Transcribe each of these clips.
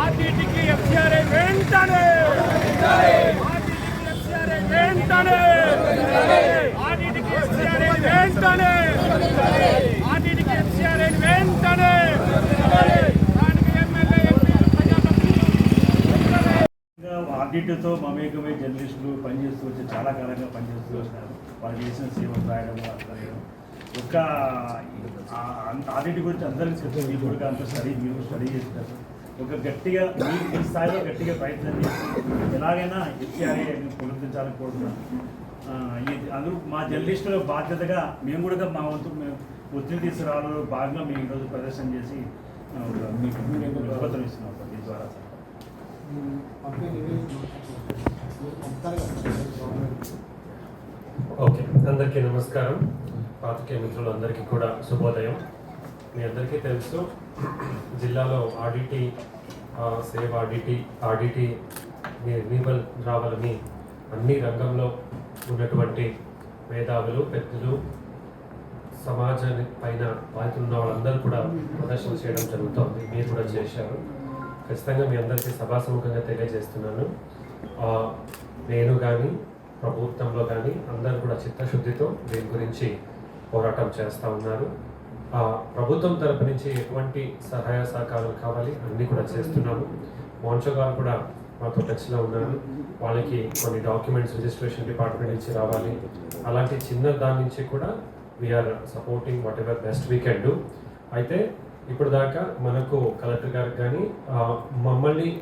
ఆర్టీటీకి FCRI వెంటనే! ఆర్టీటీకి FCRI వెంటనే! ఆర్టీటీకి FCRI వెంటనే! ఆర్టీటీకి ఎఫ్సిఆర్ఐ వెంటనే దానికి ఎమ్మెల్యే ఆర్డిటీతో మమేకమై జర్నలిస్టులు పనిచేస్తూ వచ్చి చాలా కాలంగా పనిచేస్తూ వచ్చినారు వాళ్ళు చేసిన సేవలు రాయడం రాయడం ఒక్క ఆడిట్ గురించి అందరికీ తెలుసు. మీరు కూడా అంత స్టడీ మీరు స్టడీ చేస్తారు. ఒక గట్టిగా మీ స్థాయిలో గట్టిగా ప్రయత్నం చేసి ఎలాగైనా ఎస్సీఆర్ఏ పునరుద్ధరించాలని కోరుతున్నాను. ఆ, అందరూ మా జర్నలిస్టుల బాధ్యతగా మేము కూడా మా వంతు మేము ఒత్తిడి తీసుకురావడంలో భాగంగా మేము ఈరోజు ప్రదర్శన చేసి మీకు మీకు ఇస్తున్నాం. సార్ దీని ద్వారా. సార్ ఓకే అందరికీ నమస్కారం. పాతికేయ మిత్రులందరికీ కూడా శుభోదయం. మీ అందరికీ తెలుసు జిల్లాలో ఆడిటీ సేవ్ ఆడిటీ ఆడిటి రినీవల్ రావాలని అన్ని రంగంలో ఉన్నటువంటి మేధావులు పెద్దలు సమాజాన్ని పైన బాధితున్న వాళ్ళందరూ కూడా ప్రదర్శన చేయడం జరుగుతోంది. మీరు కూడా చేశారు. ఖచ్చితంగా మీ అందరికీ సభాసముఖంగా తెలియజేస్తున్నాను. నేను కానీ ప్రభుత్వంలో కానీ అందరూ కూడా చిత్తశుద్ధితో దీని గురించి పోరాటం చేస్తూ ఉన్నారు. ఆ, ప్రభుత్వం తరపు నుంచి ఎటువంటి సహాయ సహకారాలు కావాలి అన్నీ కూడా చేస్తున్నాము. మోన్షో గారు కూడా మాతో టచ్లో ఉన్నారు. వాళ్ళకి కొన్ని డాక్యుమెంట్స్ రిజిస్ట్రేషన్ డిపార్ట్మెంట్ నుంచి రావాలి. అలాంటి చిన్న దాని నుంచి కూడా we are supporting whatever best we can do అయితే ఇప్పుడు దాకా మనకు కలెక్టర్ గారికి కానీ మమ్మల్ని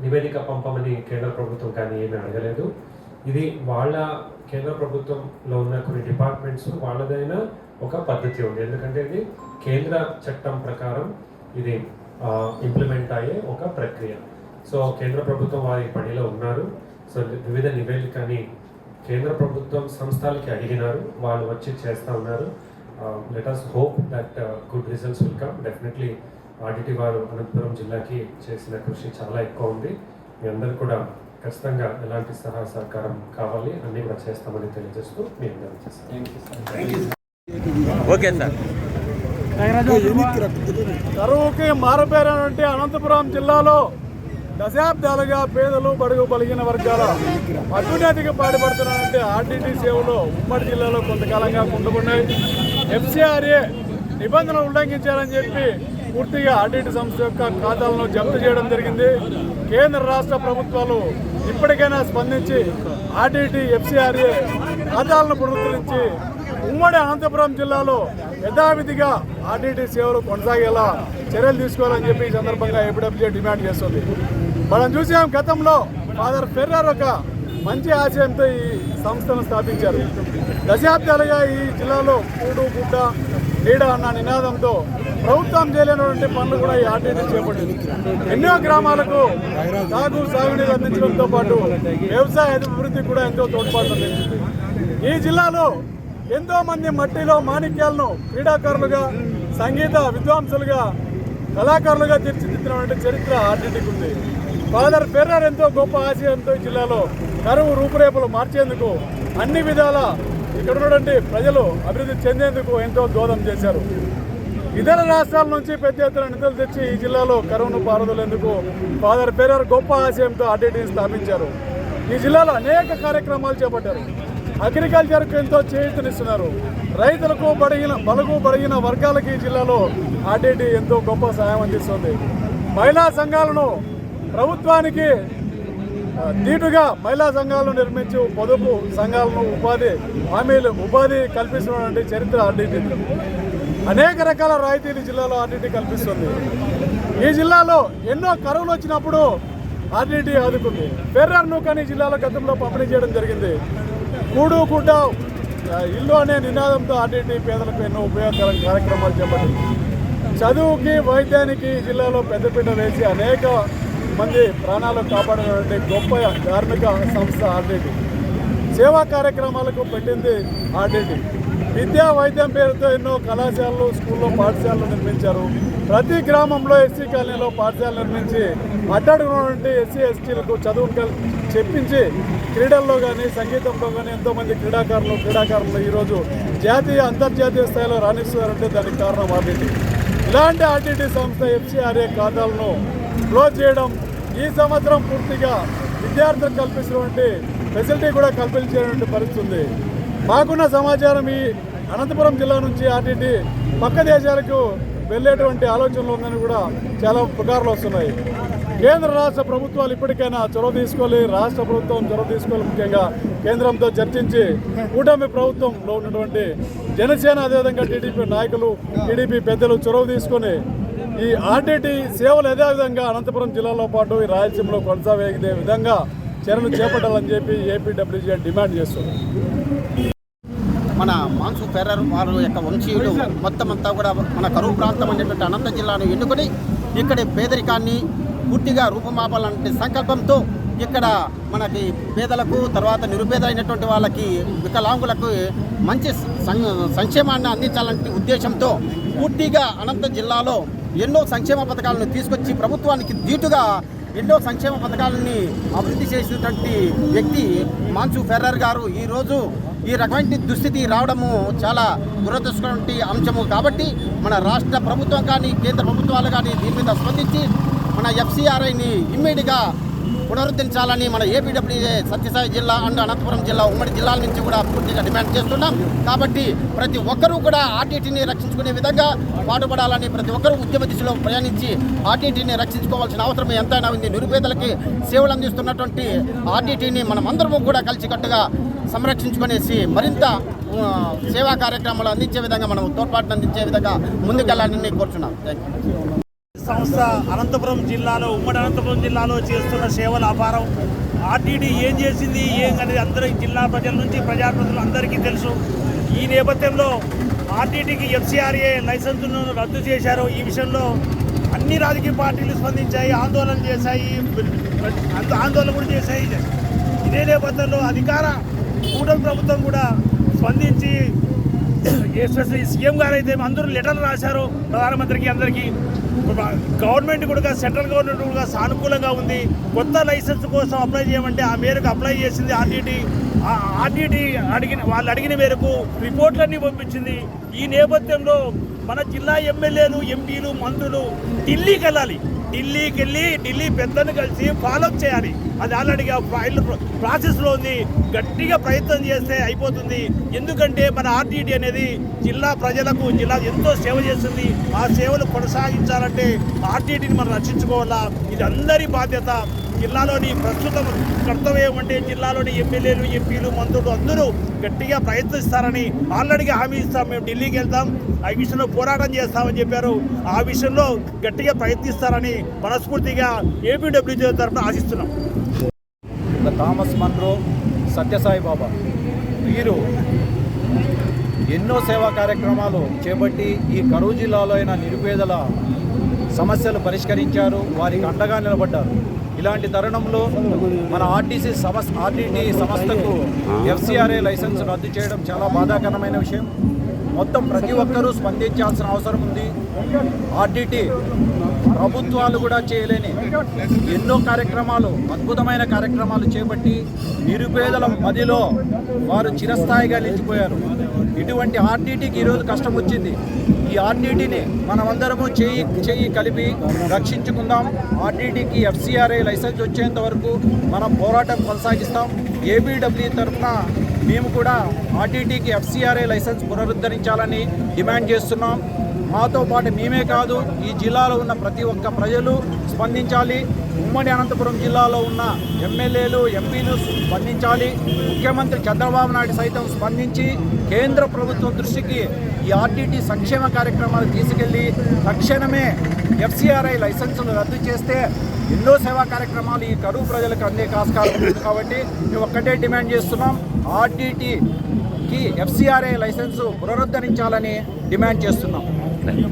నివేదిక పంపమని కేంద్ర ప్రభుత్వం కానీ ఏమీ అడగలేదు. ఇది వాళ్ళ కేంద్ర ప్రభుత్వంలో ఉన్న కొన్ని డిపార్ట్మెంట్స్ వాళ్ళదైన ఒక పద్ధతి ఉంది. ఎందుకంటే ఇది కేంద్ర చట్టం ప్రకారం ఇది ఇంప్లిమెంట్ అయ్యే ఒక ప్రక్రియ. సో కేంద్ర ప్రభుత్వం వారి పనిలో ఉన్నారు. సో వివిధ నివేదికని కేంద్ర ప్రభుత్వం సంస్థలకి అడిగినారు. వాళ్ళు వచ్చి చేస్తూ ఉన్నారు. Let us hope that good results will come definitely ఆడిటి వారు అనంతపురం జిల్లాకి చేసిన కృషి చాలా ఎక్కువ ఉంది. మీ అందరు కూడా ఖచ్చితంగా ఎలాంటి సహాయ సహకారం కావాలి అన్ని కూడా చేస్తామని తెలియజేస్తూ మీ అందరూ చేస్తాం ఓకే సార్. కరువుకి అనంతపురం జిల్లాలో దశాబ్దాలుగా పేదలు బడుగు బలిగిన వర్గాల అభ్యున్నతికి పాటుపడుతున్నటువంటి ఆర్టీటీ సేవలు ఉమ్మడి జిల్లాలో కొంతకాలంగా కుంటుకున్నాయి. ఎఫ్సిఆర్ఏ నిబంధనలు ఉల్లంఘించారని చెప్పి పూర్తిగా ఆర్టీటీ సంస్థ యొక్క ఖాతాలను జప్తు చేయడం జరిగింది. కేంద్ర రాష్ట్ర ప్రభుత్వాలు ఇప్పటికైనా స్పందించి ఆర్టీటీ ఎఫ్సిఆర్ఏ ఖాతాలను పునరుద్ధరించి ఉమ్మడి అనంతపురం జిల్లాలో యథావిధిగా ఆర్టీటీ సేవలు కొనసాగేలా చర్యలు తీసుకోవాలని చెప్పి ఈ సందర్భంగా ఏపీడబ్ల్యూ డిమాండ్ చేస్తుంది. మనం చూసాం గతంలో ఫాదర్ ఫెర్రర్ ఒక మంచి ఆశయంతో ఈ సంస్థను స్థాపించారు. దశాబ్దాలుగా ఈ జిల్లాలో కూడు గుడ్డ నీడ అన్న నినాదంతో ప్రభుత్వం చేయలేనటువంటి పనులు కూడా ఈ ఆర్టీటీ చేపట్టింది. ఎన్నో గ్రామాలకు సాగు సాగునీరు అందించడంతో పాటు వ్యవసాయ అభివృద్ధి కూడా ఎంతో తోడ్పడుతుంది ఈ జిల్లాలో ఎంతో మంది మట్టిలో మాణిక్యాలను క్రీడాకారులుగా సంగీత విద్వాంసులుగా కళాకారులుగా తీర్చిదిద్దినటువంటి చరిత్ర ఆర్టీటీకి ఉంది. ఫాదర్ ఫెర్రర్ ఎంతో గొప్ప ఆశయంతో ఈ జిల్లాలో కరువు రూపురేఖలు మార్చేందుకు అన్ని విధాల ఇక్కడ ఉన్నటువంటి ప్రజలు అభివృద్ధి చెందేందుకు ఎంతో దోదం చేశారు. ఇతర రాష్ట్రాల నుంచి పెద్ద ఎత్తున నిధులు తెచ్చి ఈ జిల్లాలో కరువును పారదలేందుకు ఫాదర్ ఫెర్రర్ గొప్ప ఆశయంతో ఆర్టీటీని స్థాపించారు. ఈ జిల్లాలో అనేక కార్యక్రమాలు చేపట్టారు. అగ్రికల్చర్కు ఎంతో చేయూతనిస్తున్నారు. రైతులకు బడిగిన బలుగు బడిగిన వర్గాలకి ఈ జిల్లాలో ఆర్టీటీ ఎంతో గొప్ప సహాయం అందిస్తుంది. మహిళా సంఘాలను ప్రభుత్వానికి ఆ, మహిళా సంఘాలను నిర్మించి పొదుపు సంఘాలను ఉపాధి హామీలు ఉపాధి కల్పిస్తున్నటువంటి చరిత్ర ఆర్డీటీ. అనేక రకాల రాయితీలు జిల్లాలో ఆర్డీటీ కల్పిస్తుంది. ఈ జిల్లాలో ఎన్నో కరువులు వచ్చినప్పుడు ఆర్డీటీ ఆదుకుంది. ఫెర్రర్ను కానీ జిల్లాలో గతంలో పంపిణీ చేయడం జరిగింది. కూడు గుడ్డ ఇల్లు అనే నినాదంతో ఆర్డీటీ పేదలకు ఎన్నో ఉపయోగకర కార్యక్రమాలు చేపట్టింది. చదువుకి వైద్యానికి జిల్లాలో పెద్దపీట వేసి అనేక మంది ప్రాణాలు కాపాడినటువంటి గొప్ప కార్మిక సంస్థ ఆర్టీటీ సేవా కార్యక్రమాలకు పెట్టింది ఆర్డీటీ విద్యా వైద్యం పేరుతో ఎన్నో కళాశాలలు స్కూల్లో పాఠశాలలు నిర్మించారు. ప్రతి గ్రామంలో ఎస్సీ కాలనీలో పాఠశాలలు నిర్మించి అట్టడుగున్నటువంటి ఎస్సీ ఎస్టీలకు చదువు చెప్పించి క్రీడల్లో కానీ సంగీతంలో కానీ ఎంతోమంది క్రీడాకారులు క్రీడాకారులు ఈరోజు జాతీయ అంతర్జాతీయ స్థాయిలో రాణిస్తున్నారంటే దానికి కారణం ఆర్డీటీ ఇలాంటి ఆర్టీటీ సంస్థ ఎఫ్సీఆర్ఏ ఖాతాలను క్లోజ్ చేయడం ఈ సంవత్సరం పూర్తిగా విద్యార్థులకు కల్పిస్తున్నటువంటి ఫెసిలిటీ కూడా కల్పించేటువంటి పరిస్థితుంది. మాకున్న సమాచారం ఈ అనంతపురం జిల్లా నుంచి ఆర్టీటీ పక్క దేశాలకు వెళ్ళేటువంటి ఆలోచనలు ఉందని కూడా చాలా పుకార్లు వస్తున్నాయి. కేంద్ర రాష్ట్ర ప్రభుత్వాలు ఇప్పటికైనా చొరవ తీసుకోవాలి. రాష్ట్ర ప్రభుత్వం చొరవ తీసుకోవాలి ముఖ్యంగా కేంద్రంతో చర్చించి కూటమి ప్రభుత్వంలో ఉన్నటువంటి జనసేన అదేవిధంగా టీడీపీ నాయకులు టీడీపీ పెద్దలు చొరవ తీసుకొని ఈ ఆర్టీటీ సేవలు అదే విధంగా అనంతపురం జిల్లాలో పాటు ఈ రాయలసీమలో కొనసాగే విధంగా చర్యలు చేపట్టాలని చెప్పి ఏపీడబ్ల్యూజీ డిమాండ్ చేస్తుంది. మన మాన్సు ఫెర్రర్ వారు యొక్క వంశీయులు మొత్తం అంతా కూడా మన కరువు ప్రాంతం అనేటువంటి అనంత జిల్లాను ఎన్నుకొని ఇక్కడి పేదరికాన్ని పూర్తిగా రూపుమాపాలంటే సంకల్పంతో ఇక్కడ మనకి పేదలకు తర్వాత నిరుపేదైనటువంటి వాళ్ళకి వికలాంగులకు మంచి సం- సంక్షేమాన్ని అందించాలంటే ఉద్దేశంతో పూర్తిగా అనంత జిల్లాలో ఎన్నో సంక్షేమ పథకాలను తీసుకొచ్చి ప్రభుత్వానికి దీటుగా ఎన్నో సంక్షేమ పథకాలని అభివృద్ధి చేసినటువంటి వ్యక్తి మాన్సు ఫెర్రర్ గారు. ఈరోజు ఈ రకమైన దుస్థితి రావడము చాలా దురదృష్టటువంటి అంశము. కాబట్టి మన రాష్ట్ర ప్రభుత్వం కానీ కేంద్ర ప్రభుత్వాలు కానీ దీని మీద స్పందించి మన ఎఫ్సిఆర్ఐని ఇమ్మీడియట్గా పునరుద్ధరించాలని మన ఏపీడబ్ల్యూఏ సత్యసాయి జిల్లా అండ్ అనంతపురం జిల్లా ఉమ్మడి జిల్లాల నుంచి కూడా పూర్తిగా డిమాండ్ చేస్తున్నాం. కాబట్టి ప్రతి ఒక్కరూ కూడా ఆర్టీటీని రక్షించుకునే విధంగా పాటుపడాలని ప్రతి ఒక్కరూ ఉద్యమ దిశలో ప్రయాణించి ఆర్టీటీని రక్షించుకోవాల్సిన అవసరం ఎంతైనా ఉంది. నిరుపేదలకి సేవలు అందిస్తున్నటువంటి ఆర్టీటీని మనమందరము కూడా కలిసికట్టుగా సంరక్షించుకునేసి మరింత సేవా కార్యక్రమాలు అందించే విధంగా మనం తోడ్పాటును అందించే విధంగా ముందుకెళ్ళాలని కోరుచున్నాం. థ్యాంక్ యూ సంస్థ అనంతపురం జిల్లాలో ఉమ్మడి అనంతపురం జిల్లాలో చేస్తున్న సేవల అపారం. ఆర్టీడీ ఏం చేసింది ఏం అనేది అందరూ జిల్లా ప్రజల నుంచి ప్రజాప్రతినిధులు అందరికీ తెలుసు. ఈ నేపథ్యంలో ఆర్టీడీకి ఎఫ్సీఆర్ఏ లైసెన్సును రద్దు చేశారు. ఈ విషయంలో అన్ని రాజకీయ పార్టీలు స్పందించాయి ఆందోళన చేశాయి అంత ఆందోళన కూడా చేశాయి. ఇదే నేపథ్యంలో అధికార కూటమి ప్రభుత్వం కూడా స్పందించి ఎస్పెషల్లీ సీఎం గారు అయితే అందరూ లెటర్లు రాశారు. ప్రధానమంత్రికి అందరికీ గవర్నమెంట్ కూడా సెంట్రల్ గవర్నమెంట్ కూడా సానుకూలంగా ఉంది. కొత్త లైసెన్స్ కోసం అప్లై చేయమంటే ఆ మేరకు అప్లై చేసింది ఆర్టీటీ ఆర్టీటీ అడిగిన వాళ్ళు అడిగిన మేరకు రిపోర్ట్లన్నీ పంపించింది. ఈ నేపథ్యంలో మన జిల్లా ఎమ్మెల్యేలు ఎంపీలు మంత్రులు ఢిల్లీకి వెళ్ళాలి. ఢిల్లీకి వెళ్ళి ఢిల్లీ పెద్దను కలిసి ఫాలో చేయాలి. అది ఆల్రెడీగా ఫైల్ ప్రాసెస్లో ఉంది. గట్టిగా ప్రయత్నం చేస్తే అయిపోతుంది. ఎందుకంటే మన ఆర్టీటీ అనేది జిల్లా ప్రజలకు జిల్లా ఎంతో సేవ చేస్తుంది. ఆ సేవలు కొనసాగించాలంటే ఆర్టీటీని మనం రక్షించుకోవాలా? ఇది అందరి బాధ్యత. జిల్లాలోని ప్రస్తుతం కర్తవ్యం అంటే జిల్లాలోని ఎమ్మెల్యేలు ఎంపీలు మంత్రులు అందరూ గట్టిగా ప్రయత్నిస్తారని ఆల్రెడీగా హామీ ఇస్తాం. మేము ఢిల్లీకి వెళ్తాం. ఆ విషయంలో పోరాటం చేస్తామని చెప్పారు. ఆ విషయంలో గట్టిగా ప్రయత్నిస్తారని మనస్ఫూర్తిగా ఏపీడబ్ల్యూజీ తరఫున ఆశిస్తున్నాం. Thomas Munro Sathya Sai. వీరు ఎన్నో సేవా కార్యక్రమాలు చేపట్టి ఈ కరువు జిల్లాలో అయిన నిరుపేదల సమస్యలు పరిష్కరించారు. వారికి అండగా నిలబడ్డారు. ఇలాంటి తరుణంలో మన ఆర్టీసీ సంస్థ ఆర్టీటీ సంస్థకు ఎఫ్సిఆర్ఏ లైసెన్స్ రద్దు చేయడం చాలా బాధాకరమైన విషయం. మొత్తం ప్రతి ఒక్కరూ స్పందించాల్సిన అవసరం ఉంది. ఆర్టీటీ ప్రభుత్వాలు కూడా చేయలేని ఎన్నో కార్యక్రమాలు అద్భుతమైన కార్యక్రమాలు చేపట్టి నిరుపేదల మదిలో వారు చిరస్థాయిగా నిలిచిపోయారు. ఇటువంటి ఆర్టీటీకి ఈరోజు కష్టం వచ్చింది. ఈ ఆర్డీటీని మనమందరము చేయి చేయి కలిపి రక్షించుకుందాం. ఆర్టీటీకి ఎఫ్సిఆర్ఐ లైసెన్స్ వచ్చేంత వరకు మనం పోరాటం కొనసాగిస్తాం. ఏబీడబ్ల్యూ తరఫున మేము కూడా ఆర్టీటీకి ఎఫ్సిఆర్ఐ లైసెన్స్ పునరుద్ధరించాలని డిమాండ్ చేస్తున్నాం. మాతో పాటు మేమే కాదు ఈ జిల్లాలో ఉన్న ప్రతి ఒక్క ప్రజలు స్పందించాలి. ఉమ్మడి అనంతపురం జిల్లాలో ఉన్న ఎమ్మెల్యేలు ఎంపీలు స్పందించాలి. ముఖ్యమంత్రి చంద్రబాబు నాయుడు సైతం స్పందించి కేంద్ర ప్రభుత్వం దృష్టికి ఈ ఆర్టీటీ సంక్షేమ కార్యక్రమాలు తీసుకెళ్ళి తక్షణమే ఎఫ్సిఆర్ఐ లైసెన్సులు రద్దు చేస్తే ఎన్నో సేవా కార్యక్రమాలు ఈ కరువు ప్రజలకు అందే ఆస్కారం ఉంది కాబట్టి మేము ఒక్కటే డిమాండ్ చేస్తున్నాం ఆర్టీటీకి ఎఫ్సిఆర్ఐ లైసెన్సు పునరుద్ధరించాలని డిమాండ్ చేస్తున్నాం.